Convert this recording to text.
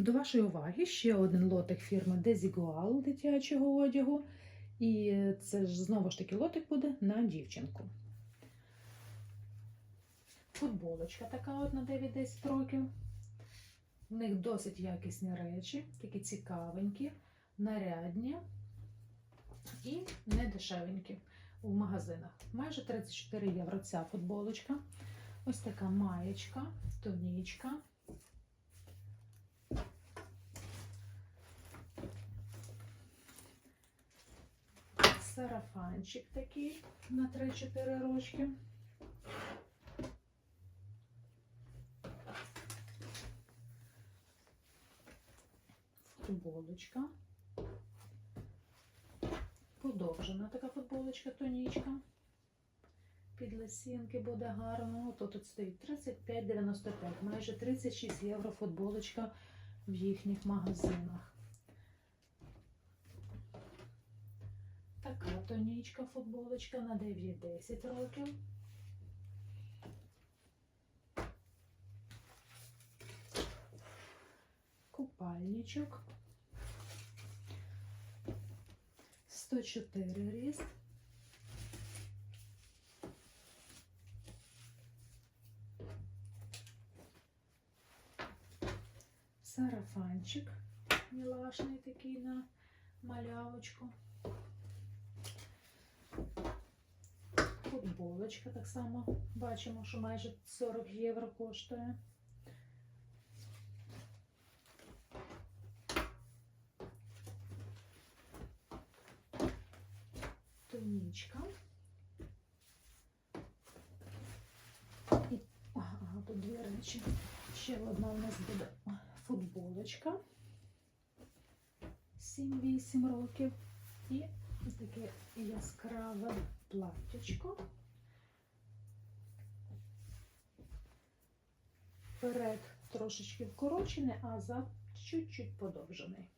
До вашої уваги ще один лотик фірми Desigual дитячого одягу. І це ж знову ж таки лотик буде на дівчинку. Футболочка така от на 9-10 років. В них досить якісні речі, такі цікавенькі, нарядні і не дешевенькі у магазинах. Майже 34 євро ця футболочка. Ось така маєчка, тонічка. Сарафанчик такий на 3-4 рочки. Футболочка. Подовжена така футболочка, тонічка. Під лисінки буде гарно. То тут стоїть 35,95, майже 36 євро футболочка в їхніх магазинах. Така тонічка футболочка на 9-10 років. Купальничок. 104 ріст. Сарафанчик мілашний такий на малявочку. Футболочка так само бачимо, що майже 40 євро коштує. Тонічка. І, ага, тут дві речі. Ще одна у нас буде футболочка. 7-8 років. І таке яскраве платтячко. Вперед трошечки вкорочений, а зад чуть-чуть подовжений.